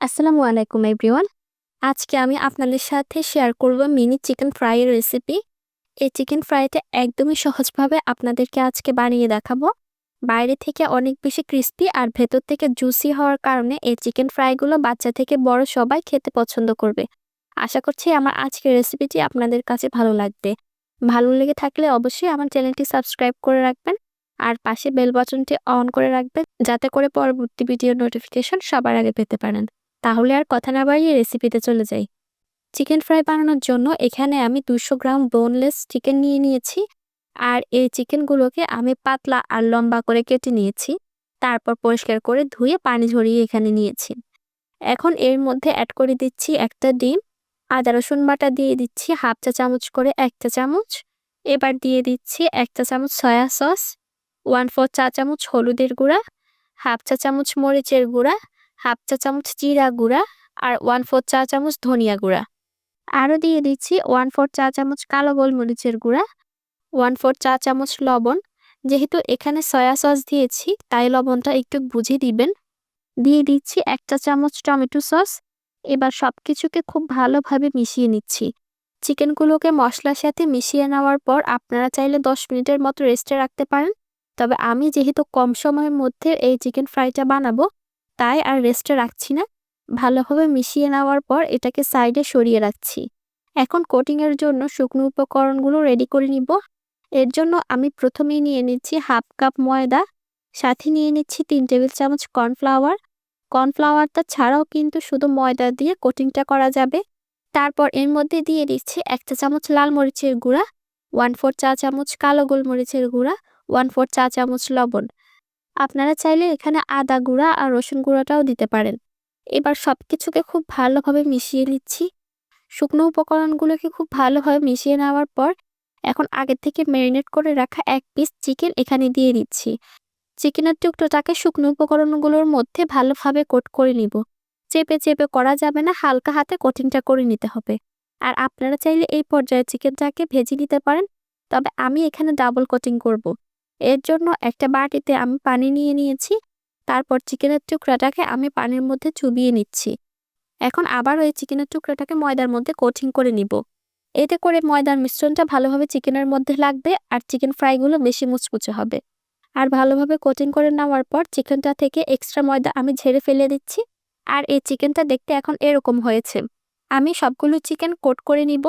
আসসালামু আলাইকুম এভরিওয়ান। আজকে আমি আপনাদের সাথে শেয়ার করব মিনি চিকেন ফ্রাইয়ের রেসিপি। এই চিকেন ফ্রাইটা একদমই সহজভাবে আপনাদেরকে আজকে বানিয়ে দেখাবো। বাইরে থেকে অনেক বেশি ক্রিস্পি আর ভেতর থেকে জুসি হওয়ার কারণে এই চিকেন ফ্রাইগুলো বাচ্চা থেকে বড় সবাই খেতে পছন্দ করবে। আশা করছি আমার আজকের রেসিপিটি আপনাদের কাছে ভালো লাগবে। ভালো লেগে থাকলে অবশ্যই আমার চ্যানেলটি সাবস্ক্রাইব করে রাখবেন আর পাশে বেল বাটনটি অন করে রাখবেন, যাতে করে পরবর্তী ভিডিও নোটিফিকেশন সবার আগে পেতে পারেন। তাহলে আর কথা না বাড়িয়ে রেসিপিতে চলে যাই। চিকেন ফ্রাই বানানোর জন্য এখানে আমি দুশো গ্রাম বোনলেস চিকেন নিয়ে নিয়েছি আর এই চিকেনগুলোকে আমি পাতলা আর লম্বা করে কেটে নিয়েছি। তারপর পরিষ্কার করে ধুয়ে পানি ঝরিয়ে এখানে নিয়েছি। এখন এর মধ্যে অ্যাড করে দিচ্ছি একটা ডিম, আদা, রসুন বাটা দিয়ে দিচ্ছি হাফ চা চামচ করে একটা চামচ। এবার দিয়ে দিচ্ছি একটা চামচ সয়া সস ওয়ান ফোর চা চামচ হলুদের গুঁড়া, হাফ চা চামচ মরিচের গুঁড়া হাফ চা চামচ জিরা গুঁড়া আর ওয়ান ফোর চা চামচ ধনিয়া গুঁড়া। আরও দিয়ে দিচ্ছি ওয়ান ফোর চা চামচ কালো গোলমরিচের গুঁড়া ওয়ান ফোর চা চামচ লবণ। যেহেতু এখানে সয়া সস দিয়েছি, তাই লবণটা একটু বুঝে দিবেন। দিয়ে দিচ্ছি একটা চামচ টমেটো সস। এবার সব কিছুকে খুব ভালোভাবে মিশিয়ে নিচ্ছি। চিকেনগুলোকে মশলার সাথে মিশিয়ে নেওয়ার পর আপনারা চাইলে দশ মিনিটের মতো রেস্টে রাখতে পারেন। তবে আমি যেহেতু কম সময়ের মধ্যে এই চিকেন ফ্রাইটা বানাবো তাই আর রেস্টে রাখছি না। ভালোভাবে মিশিয়ে নেওয়ার পর এটাকে সাইডে সরিয়ে রাখছি। এখন কোটিংয়ের জন্য শুকনো উপকরণগুলো রেডি করে নিব। এর জন্য আমি প্রথমেই নিয়ে নিচ্ছি হাফ কাপ ময়দা, সাথে নিয়ে নিচ্ছি তিন টেবিল চামচ কর্নফ্লাওয়ার কর্নফ্লাওয়ারটা ছাড়াও কিন্তু শুধু ময়দা দিয়ে কোটিংটা করা যাবে। তারপর এর মধ্যে দিয়ে দিচ্ছি একটা চামচ লাল মরিচের গুঁড়া ওয়ান ফোর চা চামচ কালো গোলমরিচের গুঁড়া ওয়ান ফোর চা চামচ লবণ। আপনারা চাইলে এখানে আদা গুঁড়া আর রসুন গুঁড়াটাও দিতে পারেন। এবার সব কিছুকে খুব ভালোভাবে মিশিয়ে নিচ্ছি। শুকনো উপকরণগুলোকে খুব ভালোভাবে মিশিয়ে নেওয়ার পর এখন আগে থেকে ম্যারিনেট করে রাখা এক পিস চিকেন এখানে দিয়ে দিচ্ছি। চিকেনের টুকরোটাকে শুকনো উপকরণগুলোর মধ্যে ভালোভাবে কোট করে নিব। চেপে চেপে করা যাবে না, হালকা হাতে কোটিংটা করে নিতে হবে। আর আপনারা চাইলে এই পর্যায়ে চিকেনটাকে ভেজে নিতে পারেন, তবে আমি এখানে ডাবল কোটিং করব। এর জন্য একটা বাটিতে আমি পানি নিয়ে নিয়েছি। তারপর চিকেনের টুকরাটাকে আমি পানির মধ্যে চুবিয়ে নিচ্ছি। এখন আবার ওই চিকেনের টুকরাটাকে ময়দার মধ্যে কোটিং করে নিব। এতে করে ময়দার মিশ্রণটা ভালোভাবে চিকেনের মধ্যে লাগবে আর চিকেন ফ্রাইগুলো বেশি মুচমুচে হবে। আর ভালোভাবে কোটিং করে নেওয়ার পর চিকেনটা থেকে এক্সট্রা ময়দা আমি ঝেড়ে ফেলে দিচ্ছি। আর এই চিকেনটা দেখতে এখন এরকম হয়েছে। আমি সবগুলো চিকেন কোট করে নিব।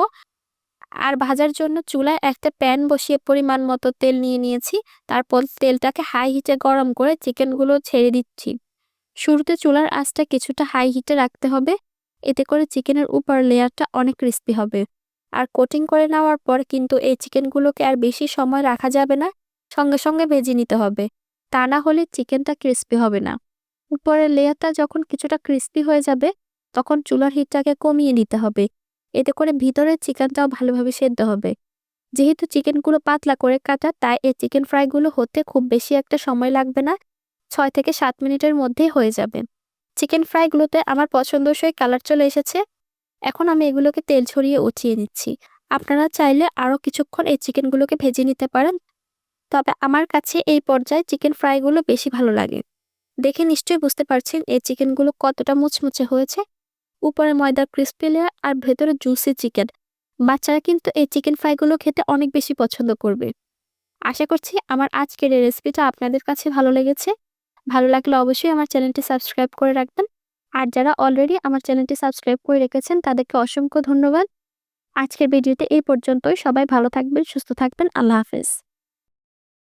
আর ভাজার জন্য চুলায় একটা প্যান বসিয়ে পরিমাণ মতো তেল নিয়ে নিয়েছি। তারপর তেলটাকে হাই হিটে গরম করে চিকেনগুলো ছেড়ে দিচ্ছি। শুরুতে চুলার আঁচটা কিছুটা হাই হিটে রাখতে হবে। এতে করে চিকেনের উপর লেয়ারটা অনেক ক্রিস্পি হবে। আর কোটিং করে নেওয়ার পর কিন্তু এই চিকেনগুলোকে আর বেশি সময় রাখা যাবে না। সঙ্গে সঙ্গে ভেজে নিতে হবে। তা না হলে চিকেনটা ক্রিস্পি হবে না। উপরের লেয়ারটা যখন কিছুটা ক্রিস্পি হয়ে যাবে, তখন চুলার হিটটাকে কমিয়ে নিতে হবে। এতে করে ভিতরের চিকেনটাও ভালোভাবে সেদ্ধ হবে। যেহেতু চিকেনগুলো পাতলা করে কাটা, তাই এই চিকেন ফ্রাইগুলো হতে খুব বেশি একটা সময় লাগবে না, ছয় থেকে সাত মিনিটের মধ্যেই হয়ে যাবে। চিকেন ফ্রাইগুলোতে আমার পছন্দসই কালার চলে এসেছে। এখন আমি এগুলোকে তেল ছড়িয়ে উঠিয়ে নিচ্ছি। আপনারা চাইলে আরও কিছুক্ষণ এই চিকেনগুলোকে ভেজে নিতে পারেন। তবে আমার কাছে এই পর্যায়ে চিকেন ফ্রাইগুলো বেশি ভালো লাগে। দেখে নিশ্চয়ই বুঝতে পারছেন এই চিকেনগুলো কতটা মুচমুচে হয়েছে। উপরে ময়দার ক্রিস্পি লেয়ার আর ভেতরে জুসি চিকেন বাচ্চারা কিন্তু এই চিকেন ফ্রাইগুলো খেতে অনেক বেশি পছন্দ করবে। আশা করছি আমার আজকের এই রেসিপিটা আপনাদের কাছে ভালো লেগেছে। ভালো লাগলে অবশ্যই আমার চ্যানেলটি সাবস্ক্রাইব করে রাখবেন। আর যারা অলরেডি আমার চ্যানেলটি সাবস্ক্রাইব করে রেখেছেন, তাদেরকে অসংখ্য ধন্যবাদ। আজকের ভিডিওতে এই পর্যন্তই। সবাই ভালো থাকবেন, সুস্থ থাকবেন। আল্লাহ হাফেজ।